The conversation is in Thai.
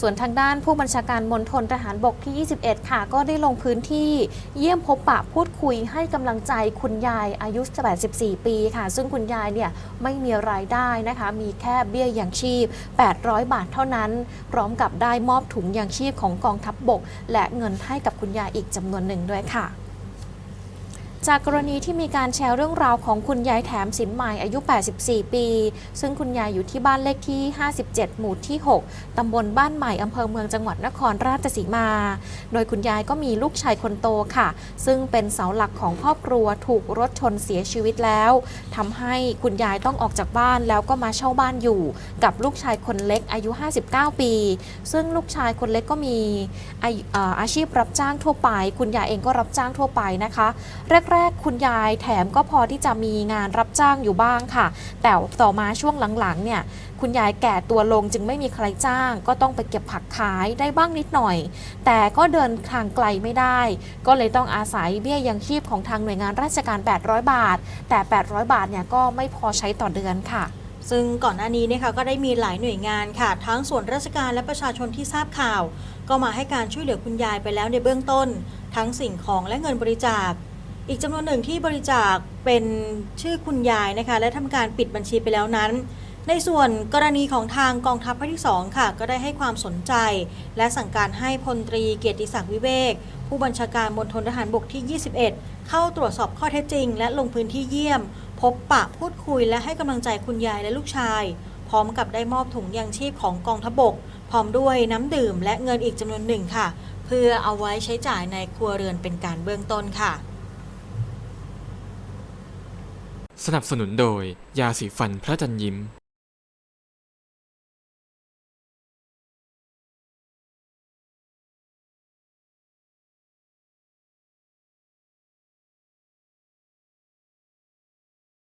ส่วนทางด้านผู้บัญชาการมณฑลทหารบกที่ 21 ค่ะ ก็ได้ลงพื้นที่เยี่ยมพบปะพูดคุยให้กำลังใจคุณยายอายุ 84 ปีค่ะ ซึ่งคุณยายเนี่ยไม่มีรายได้นะคะ มีแค่เบี้ยยังชีพ 800 บาทเท่านั้น พร้อมกับได้มอบถุงยังชีพของกองทัพบบก และเงินให้กับคุณยายอีกจำนวนหนึ่งด้วยค่ะ จากกรณีที่มีการแชร์เรื่องราวของคุณยายแถมสินใหม่อายุ 84 ปี ซึ่งคุณยายอยู่ที่บ้านเลขที่ 57 หมู่ที่ 6 ตำบลบ้านใหม่ อำเภอเมืองจังหวัดนครราชสีมา โดยคุณยายก็มีลูกชายคนโตค่ะ ซึ่งเป็นเสาหลักของครอบครัวถูกรถชนเสียชีวิตแล้วทำให้คุณยายต้องออกจากบ้านแล้วก็มาเช่าบ้านอยู่ กับลูกชายคนเล็กอายุ 59 ปี ซึ่งลูกชายคนเล็กก็มีอาอาชีพรับจ้างทั่วไป คุณยายเองก็รับจ้างทั่วไปนะคะแรก ๆ คุณยายแถมก็พอที่จะมีงานรับจ้างอยู่บ้างค่ะ แต่ต่อมาช่วงหลังๆเนี่ยคุณยายแก่ตัวลงจึงไม่มีใครจ้าง ก็ต้องไปเก็บผักขายได้บ้างนิดหน่อย แต่ก็เดินทางไกลไม่ได้ ก็เลยต้องอาศัยเบี้ยยังชีพของทางหน่วยงานราชการ 800 บาท แต่ 800 บาทเนี่ยก็ไม่พอใช้ต่อเดือนค่ะซึ่งก่อนหน้านี้นะคะก็ได้มีหลายหน่วยงานค่ะ ทั้งส่วนราชการและประชาชนที่ทราบข่าว ก็มาให้การช่วยเหลือคุณยายไปแล้วในเบื้องต้น ทั้งสิ่งของและเงินบริจาค อีกจำนวนหนึ่งที่บริจาคเป็นชื่อคุณยายนะคะ และทำการปิดบัญชีไปแล้วนั้น ในส่วนกรณีของทางกองทัพภาคที่ 2 ค่ะ ก็ได้ให้ความสนใจ และสั่งการให้พลตรีเกียรติศักดิ์วิเวก ผู้บัญชาการมณฑลทหารบกที่ 21 เข้าตรวจสอบข้อเท็จจริง และลงพื้นที่เยี่ยม พบปะพูดคุย และให้กำลังใจคุณยายและลูกชาย พร้อมกับได้มอบถุงยางชีพของกองทัพบก พร้อมด้วยน้ำดื่ม และเงินอีกจำนวนหนึ่งค่ะ เพื่อเอาไว้ใช้จ่ายในครัวเรือนเป็นการเบื้องต้นค่ะ สนับสนุนโดยยาสีฟันพระจันยิ้ม